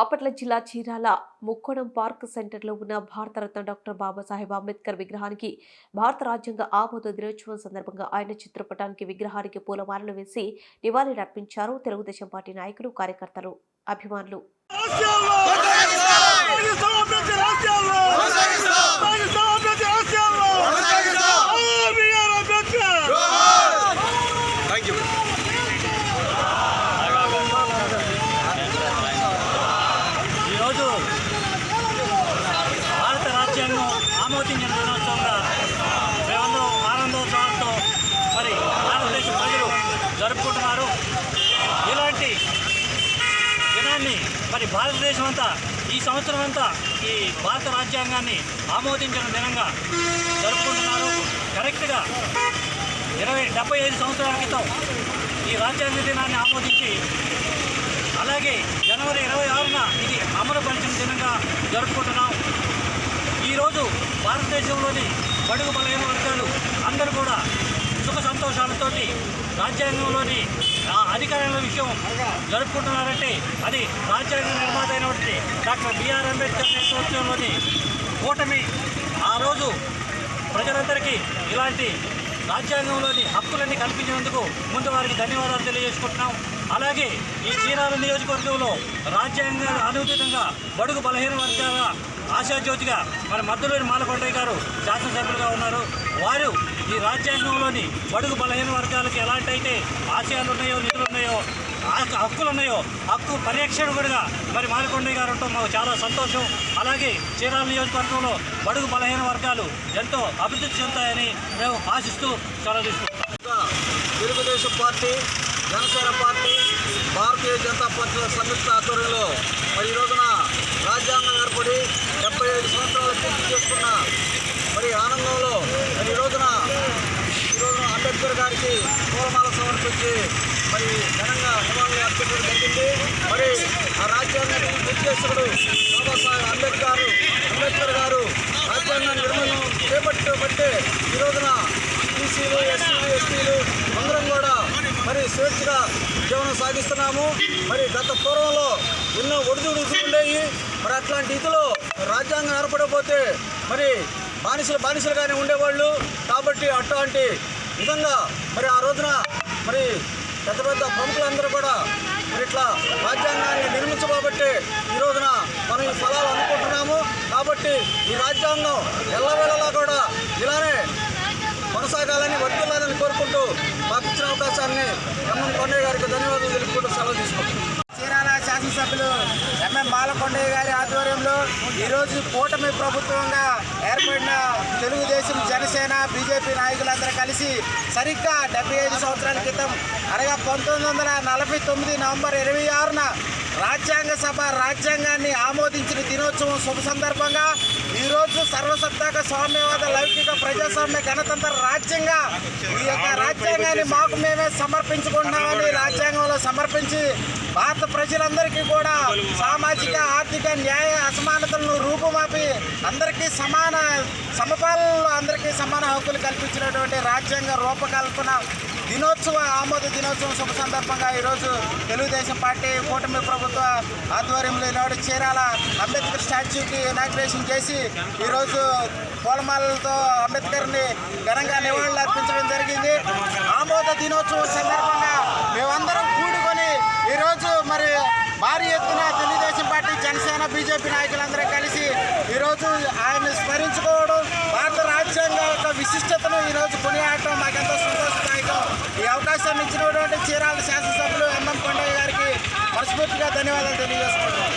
బాపట్ల జిల్లా చీరాల ముక్కోణం పార్క్ సెంటర్లో ఉన్న భారతరత్న డాక్టర్ బాబాసాహెబ్ అంబేద్కర్ విగ్రహానికి భారత రాజ్యాంగ ఆమోద దినోత్సవం సందర్భంగా ఆయన చిత్రపటానికి విగ్రహానికి పూలమాలలు వేసి నివాళులర్పించారు తెలుగుదేశం పార్టీ నాయకులు కార్యకర్తలు అభిమానులు రాజ్యాల్లో పాకిస్తాన్ అభ్యర్థి రాజ్యాల్లో పాకిస్తాన్ అభ్యర్థి రాజ్యాల్లో బీఆర్ అంబేద్కర్ ఈరోజు భారత రాజ్యాంగం ఆమోదించిన దినోత్సవంగా మేమందరం ఆనందోత్సవాలతో మరి భారతదేశ ప్రజలు జరుపుకుంటున్నారు ఇలాంటి దినాన్ని మరి భారతదేశం అంతా ఈ సంవత్సరం అంతా ఈ భారత రాజ్యాంగాన్ని ఆమోదించిన దినంగా జరుపుకుంటున్నారు. కరెక్ట్గా ఇరవై డెబ్బై ఐదు సంవత్సరాల క్రితం ఈ రాజ్యాంగ దినాన్ని ఆమోదించి అలాగే జనవరి ఇరవై ఆరున ఇది అమలుపరిచిన దినంగా జరుపుకుంటున్నాం. ఈరోజు భారతదేశంలోని బడుగు బలహీన వర్గాలు అందరూ కూడా సుఖ రాజ్యాంగంలోని అధికారుల అధికారాల విషయం జరుపుకుంటున్నారంటే అది రాజ్యాంగ నిర్మాత అయినటువంటి డాక్టర్ బిఆర్ అంబేద్కర్ నేతృత్వంలోని కూటమి ఆ రోజు ప్రజలందరికీ ఇలాంటి రాజ్యాంగంలోని హక్కులన్నీ కల్పించినందుకు ముందు వారికి ధన్యవాదాలు తెలియజేసుకుంటున్నాం. అలాగే ఈ చీరాల నియోజకవర్గంలో రాజ్యాంగ అనుచితంగా బడుగు బలహీన వర్గాల ఆశాజ్యోతిగా మన మద్దులోని మాలకొండయ్య గారు శాసనసభ్యులుగా ఉన్నారు. వారు ఈ రాజ్యాంగంలోని బడుగు బలహీన వర్గాలకు ఎలాంటి అయితే ఆశయాలు ఉన్నాయో నిధులు ఉన్నాయో హక్కులు ఉన్నాయో హక్కు పరిరక్షకుడిగా మరి మాలకొండయ్య గారు ఉండటం మాకు చాలా సంతోషం. అలాగే చీరాల నియోజకవర్గంలో బడుగు బలహీన వర్గాలు ఎంతో అభివృద్ధి చెందుతాయని మేము ఆశిస్తూ సెలవు తీసుకుంటాం తెలుగుదేశం పార్టీ జనసేన పార్టీ భారతీయ జనతా పార్టీల సంయుక్త ఆధ్వర్యంలో మరి ఈ రోజున రాజ్యాంగం ఏర్పడి డెబ్బై ఐదు సంవత్సరాలు పూర్తి చేసుకున్న మరి ఆనందంలో మరి ఈ రోజున ఈ రోజున అంబేద్కర్ గారికి పూలమాల సమర్పించి మరి ఘనంగా నివాళులు అర్పించడం జరిగింది. మరి ఆ రాజ్యాంగాన్ని నిర్దేశకుడు బాబాసాహెబ్ అంబేద్కర్ అంబేద్కర్ గారు రాజ్యాంగ నిర్మాణం చేపట్టబట్టే ఈ రోజున బీసీలు ఎస్సీలు ఎస్టీలు అందరం కూడా మరి స్వేచ్ఛగా జీవనం సాగిస్తున్నాము. మరి గత పూర్వంలో ఎన్నో ఒడిదుడు ఉండేవి. మరి అట్లాంటి ఇదిలో రాజ్యాంగం ఏర్పడకపోతే మరి బానిసలు బానిసలుగానే ఉండేవాళ్ళు. కాబట్టి అట్లాంటి విధంగా మరి ఆ రోజున మరి పెద్ద పెద్ద ప్రముఖులందరూ కూడా మరి ఇట్లా రాజ్యాంగాన్ని నిర్మించబోబట్టి ఈ రోజున మనం ఈ ఫలాలు అనుకుంటున్నాము కాబట్టి ఈ రాజ్యాంగం ఎల్లవేళలా కూడా ఇలానే కొనసాగాలని వర్తిల్లాలని కోరుకుంటూ మాకు ఇచ్చిన అవకాశాన్ని ఎన్ఎం కొండయ్య గారికి ధన్యవాదాలు తెలుపుకుంటూ సెలవు తీసుకుంటున్నాం. శాసనసభ్యులు ఎంఎం బాలకొండయ్య గారి ఆధ్వర్యంలో ఈరోజు కూటమి ప్రభుత్వంగా ఏర్పడిన తెలుగుదేశం జనసేన బీజేపీ నాయకులందరూ కలిసి సరిగ్గా డెబ్బై ఐదు సంవత్సరాల క్రితం అనగా పంతొమ్మిది వందల నలభై తొమ్మిది నవంబర్ ఇరవై ఆరున రాజ్యాంగ సభ రాజ్యాంగాన్ని ఆమోదించిన దినోత్సవం శుభ సందర్భంగా ఈరోజు సర్వసత్తాక స్వామ్యవాద లౌకిక ప్రజాస్వామ్య గణతంత్ర రాజ్యంగా ఈ యొక్క రాజ్యాంగాన్ని మాకు మేమే సమర్పించుకుంటున్నామని రాజ్యాంగంలో సమర్పించి భారత ప్రజలందరికీ కూడా సామాజిక ఆర్థిక న్యాయ అసమానతలను రూపుమాపి అందరికీ సమాన సమపాలనలో అందరికీ సమాన హక్కులు కల్పించినటువంటి రాజ్యాంగ రూపకల్పన దినోత్సవ ఆమోద దినోత్సవం శుభ సందర్భంగా ఈరోజు తెలుగుదేశం పార్టీ కూటమి ప్రభుత్వ ఆధ్వర్యంలో ఈనాడు చీరాల అంబేద్కర్ స్టాచ్యూకి ఇనాగ్రేషన్ చేసి ఈరోజు పూలమాలలతో అంబేద్కర్ని ఘనంగా నివాళులు అర్పించడం జరిగింది. ఆమోద దినోత్సవం సందర్భంగా మేమందరం కూడుకొని ఈరోజు మరి భారీ ఎత్తున తెలుగుదేశం పార్టీ జనసేన బీజేపీ నాయకులందరూ కలిసి ఈరోజు ఆయన్ని స్మరించుకోవడం భారత రాజ్యాంగ యొక్క విశిష్టతను ఈరోజు కొనియాడటం ఈ ఇచ్చినటువంటి చీరాల శాసనసభ్యులు ఎంఎం కొండయ్య గారికి మనస్ఫూర్తిగా ధన్యవాదాలు తెలియజేసుకుంటున్నాం